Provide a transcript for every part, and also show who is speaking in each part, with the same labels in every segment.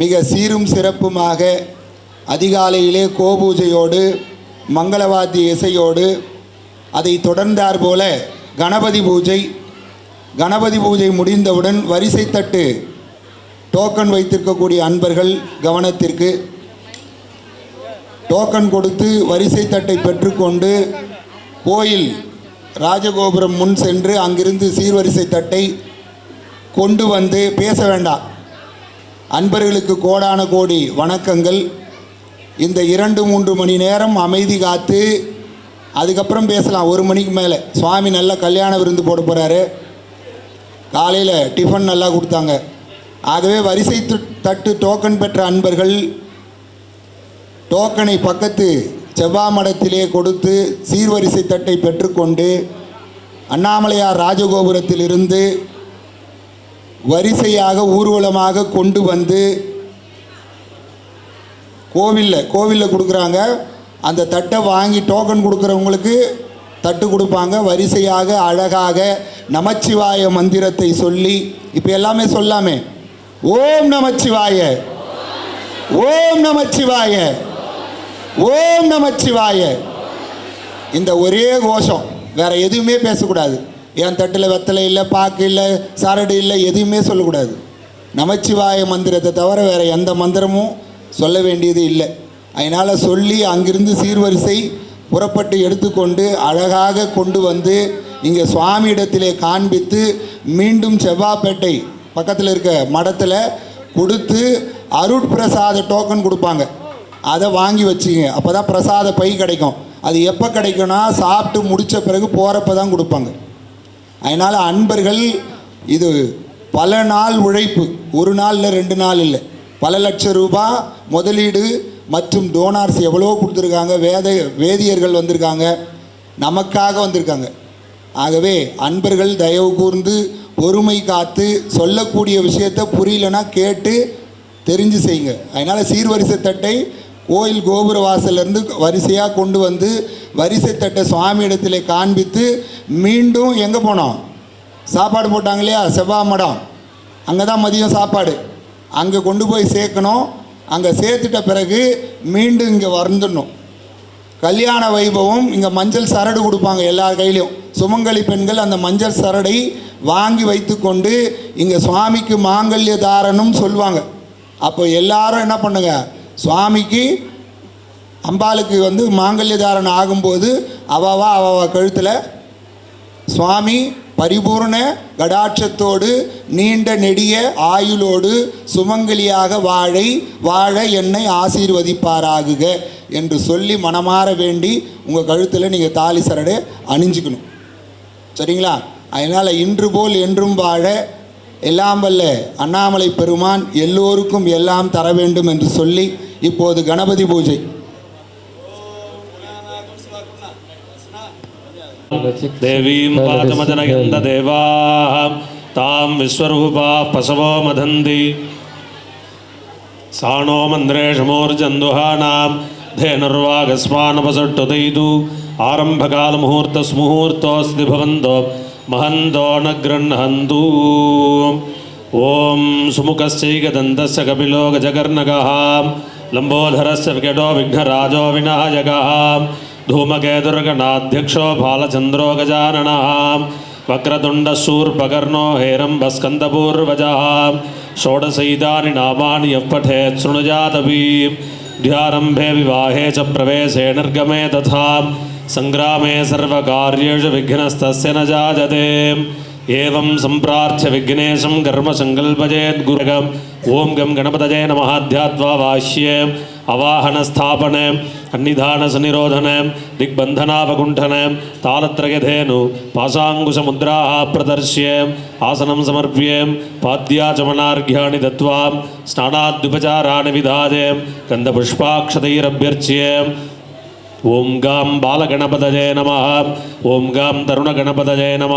Speaker 1: மிக சீரும் சிறப்புமாக அதிகாலையிலே கோபூஜையோடு மங்களவாத்திய இசையோடு அதை தொடர்ந்தார் போல கணபதி பூஜை கணபதி பூஜை முடிந்தவுடன் வரிசை தட்டு டோக்கன் வைத்திருக்கக்கூடிய அன்பர்கள் கவனத்திற்கு. டோக்கன் கொடுத்து வரிசை தட்டை பெற்றுக்கொண்டு கோயில் ராஜகோபுரம் முன் சென்று அங்கிருந்து சீர்வரிசை தட்டை கொண்டு வந்து பேச வேண்டாம். அன்பர்களுக்கு கோடான கோடி வணக்கங்கள். இந்த இரண்டு மூன்று மணி நேரம் அமைதி காத்து அதுக்கப்புறம் பேசலாம். ஒரு மணிக்கு மேலே. சுவாமி நல்லா கல்யாண விருந்து போட போகிறாரு காலையில் டிஃபன் நல்லா கொடுத்தாங்க. ஆகவே வரிசை தட்டு டோக்கன் பெற்ற அன்பர்கள் டோக்கனை பக்கத்து செவ்வாய் மடத்திலே கொடுத்து சீர்வரிசை தட்டை பெற்றுக்கொண்டு அண்ணாமலையார் ராஜகோபுரத்திலிருந்து வரிசையாக ஊர்வலமாக கொண்டு வந்து கோவிலில் கோவிலில் கொடுக்குறாங்க. அந்த தட்டை வாங்கி டோக்கன் கொடுக்குறவங்களுக்கு தட்டு கொடுப்பாங்க. வரிசையாக அழகாக நமச்சிவாய மந்திரத்தை சொல்லி இப்போ எல்லாமே சொல்லாமே. ஓம் நமச்சிவாய. ஓம் நமச்சிவாய. ஓம் நமச்சிவாய. இந்த ஒரே கோஷம். வேற எதுவுமே பேசக்கூடாது. என் தட்டில் வெத்தலை இல்லை பாக்கு இல்லை சாரடி இல்லை எதுவுமே சொல்லக்கூடாது. நமச்சிவாய மந்திரத்தை தவிர வேற எந்த மந்திரமும் சொல்ல வேண்டியது இல்லை. அதனால் சொல்லி அங்கிருந்து சீர்வரிசை புறப்பட்டு எடுத்துக்கொண்டு அழகாக கொண்டு வந்து இங்கே சுவாமியிடத்திலே காண்பித்து மீண்டும் செவ்வாப்பேட்டை பக்கத்தில் இருக்க மடத்தில் கொடுத்து அருட்பிரசாத டோக்கன் கொடுப்பாங்க. அதை வாங்கி வச்சுங்க அப்போ தான் பிரசாத பை கிடைக்கும். அது எப்போ கிடைக்கும்னா சாப்பிட்டு முடித்த பிறகு போகிறப்ப தான் கொடுப்பாங்க. அதனால் அன்பர்கள் இது பல நாள் உழைப்பு. ஒரு நாள் இல்லை ரெண்டு நாள் இல்லை. பல லட்சம் ரூபாய் முதலீடு மற்றும் டோனார்ஸ் எவ்வளோ கொடுத்துருக்காங்க. வேத வேதியர்கள் வந்திருக்காங்க. நமக்காக வந்திருக்காங்க. ஆகவே அன்பர்கள் தயவு கூர்ந்து பொறுமை காத்து சொல்லக்கூடிய விஷயத்தை புரியலனா கேட்டு தெரிஞ்சு செய்யுங்க. அதனால் சீர்வரிசை தட்டை கோயில் கோபுர வாசல்லேருந்து வரிசையாக கொண்டு வந்து வரிசை தட்டை சுவாமி இடத்திலே காண்பித்து மீண்டும் எங்கே போனோம்? சாப்பாடு போட்டாங்க இல்லையா? செவ்வாய் மடம். அங்கே தான் மதியம் சாப்பாடு. அங்கே கொண்டு போய் சேர்க்கணும். அங்கே சேர்த்துட்ட பிறகு மீண்டும் இங்கே வந்துடணும். கல்யாண வைபவம் இங்கே மஞ்சள் சரடு கொடுப்பாங்க எல்லார் கையிலையும். சுமங்கலி பெண்கள் அந்த மஞ்சள் சரடை வாங்கி வைத்து கொண்டு இங்கே சுவாமிக்கு மாங்கல்ய தாரணும் சொல்லுவாங்க. அப்போ எல்லாரும் என்ன பண்ணுங்க? சுவாமிக்கு அம்பாளுக்கு வந்து மாங்கல்யதாரன் ஆகும்போது அவவா அவாவா கழுத்தில் சுவாமி பரிபூர்ண கடாட்சத்தோடு நீண்ட நெடிய ஆயுளோடு சுமங்கலியாக வாழை வாழ என்னை ஆசீர்வதிப்பாராகுக என்று சொல்லி மனமாற வேண்டி உங்கள் கழுத்தில் நீங்கள் தாலி சரடை அணிஞ்சுக்கணும். சரிங்களா? அதனால் இன்று போல் என்றும் வாழ எல்லாம் வல்ல அண்ணாமலை பெருமான் எல்லோருக்கும் எல்லாம் தர வேண்டும் என்று சொல்லி இப்போது கணபதி பூஜை.
Speaker 2: దేవీం పాతమజనయంద దేవా తాం విశ్వరూపా పశవో మదంది సాణో మంద్రేషమోర్జందుహానాం. ధేనుర్వాగస్మానపసట్టుదైదు ఆరంభకాల ముహూర్త స్ముహూర్తోస్తి భవంతో మహంతో నగృహంతూ ఓం సుముఖశ్చైకదంతస్య కపిలో గజకర్ణగ లంబోధరస్య వికటో విఘ్నరాజో వినాయక धूमकेतुर्गणाध्यक्षो बालचन्द्रो गजाननः वक्रतुण्डशूर्पकर्णो हेरम्बस्कन्दपूर्वजः षोडशैतानि नामानि यः पठेत् शृणुजातपि ध्यारम्भे विवाहे च प्रवेशे निर्गमे तथा सङ्ग्रामे सर्वकार्येषु विघ्नस्तस्य न जायते। एवं सम्प्रार्थ्य विघ्नेशं कर्मसङ्कल्पयेद्गुरगम् ॐ गं गणपतये नमः ध्यात्वा वाह्ये अवाहनस्थापने అన్నిధాన సన్నిధానసనిరోధనం దిగ్బంధనాపగుంఠనం తాళత్రయధేను పాశాంకుశముద్రా ప్రదర్శ్యేం ఆసనం సమర్ప్యేం పాద్యాచమనార్ఘ్యాణి దత్వాం స్నానాద్యుపచారాణి విధాయం గంధపుష్పాక్షతైరభ్యర్చ్యేం ஓம் காம் பாலகணபதஜய நம ஓம் காம் தருணகணபதஜய நம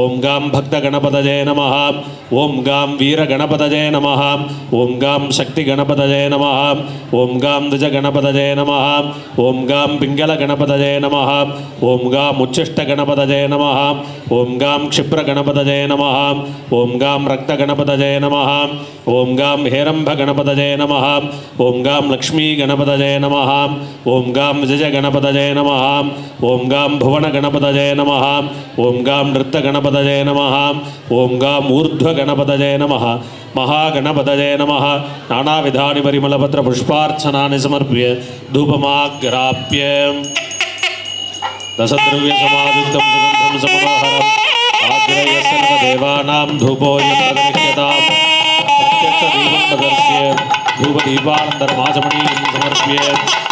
Speaker 2: ஓம் காம் பக்தகணபதஜய நம ஓம் காம் வீரகணபதஜய நம ஓம் காம் சக்தி கணபதஜய நம ஓம் காம் திஜ கணபதஜய நம ஓம் காம் பிங்கல கணபதஜய நம ஓம் காம் உச்சிஷ்ட கணபதஜய நம ஓம் காம் க்ஷிப்ர கணபதஜய நம ஓம் காம் ரக்த கணபதஜய நம ஓம் காம் ஹேரம்ப கணபதஜய நம ஓம் காம் லக்ஷ்மி கணபதஜய நம ஓம் காம் விஜய जजगणपतये नमः। ॐ गां भुवनगणपतये नमः। ॐ गां नृत्यगणपतये नमः। ॐ गाम् ऊर्ध्वगणपतये नमः। महागणपतये नमः। नानाविधानि परिमलपत्रपुष्पार्चनानि समर्प्य धूपमाग्राप्य। दशद्रव्यसमायुक्तं सुगन्धं समनोहरम् आग्रह्य सर्वदेवानां धूपोऽयं प्रतिगृह्यताम् प्रत्यक्षदीपं प्रदर्श्य। धूपदीपानन्तरमाचमणीं समर्प्य।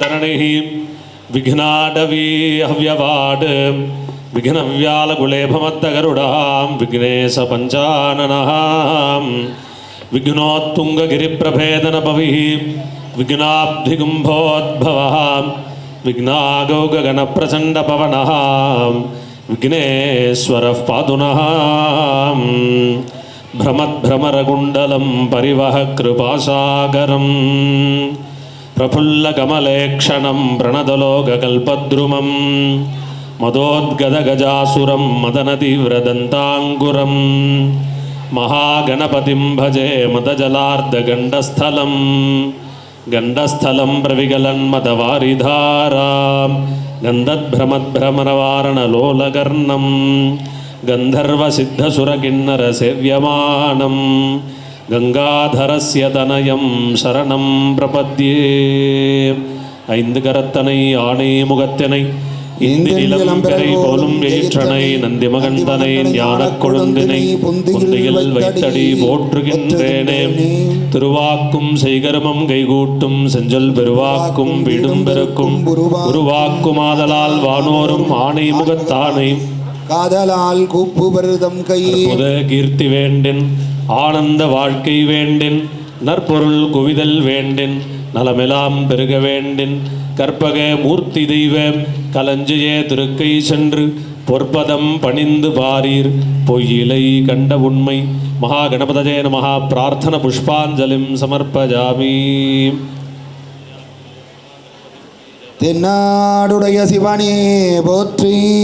Speaker 2: धरणिः विघ्नाडवी हव्यवाड విఘ్నవ్యాలగుళేభమద్దగరుడాం విఘ్నేశ పంచాననహాం విఘ్నోత్తుంగగిరిప్రభేదన భవి విఘ్నాబ్ధిగుంభోద్భవ విఘ్నాగౌగణ ప్రచండ పవన విఘ్నేశ్వర పాదున భ్రమద్భ్రమరగుండలం పరివహ కృపాసాగరం ప్రఫుల్లకమలేక్షణం ప్రణదలోకల్పద్రుమం మదోద్గద గజాసురం మదన తీవ్రదంతాంగురం మహాగణపతిం భజే మదజలార్ధగండస్థలం గండస్థలం ప్రవిగలన్మదవారిధారా గంధద్భ్రమద్భ్రమరవారణలోలగర్ణం గంధర్వసిద్ధసురకిన్నరసేవ్యమానం గంగాధరస్య తనయం శరణం ప్రపద్యే ஐந்து கரத்தனை ஆணை பெறை போலும் எயிற்றனை நந்தி மகந்தனை ஞானக் கொழுந்தினை புந்தியில் வைத்தடி போற்றுகின்றேனே. திருவாக்கும் செய்கருமம் கைகூட்டும் செஞ்சொல் பெருவாக்கும் வீடும் பெருக்கும் உருவாக்குமாதலால் வானோரும் ஆணை முகத்தானை.
Speaker 1: காதலால் கூப்பு பருதம் கை.
Speaker 2: கீர்த்தி வேண்டின் ஆனந்த வாழ்க்கை வேண்டின் நற்பொருள் குவிதல் வேண்டின் நலமெலாம் பெருக வேண்டின் கற்பக மூர்த்தி தெய்வ கலஞ்சிய திருக்கை சென்று பொற்பதம் பணிந்து பாரீர். பொய்யிலை கண்ட உண்மை மகா கணபதஜே நமகா பிரார்த்தன புஷ்பாஞ்சலிம் சமர்ப்பஜாமி.
Speaker 1: தென்னாடுடைய சிவனே போற்றி.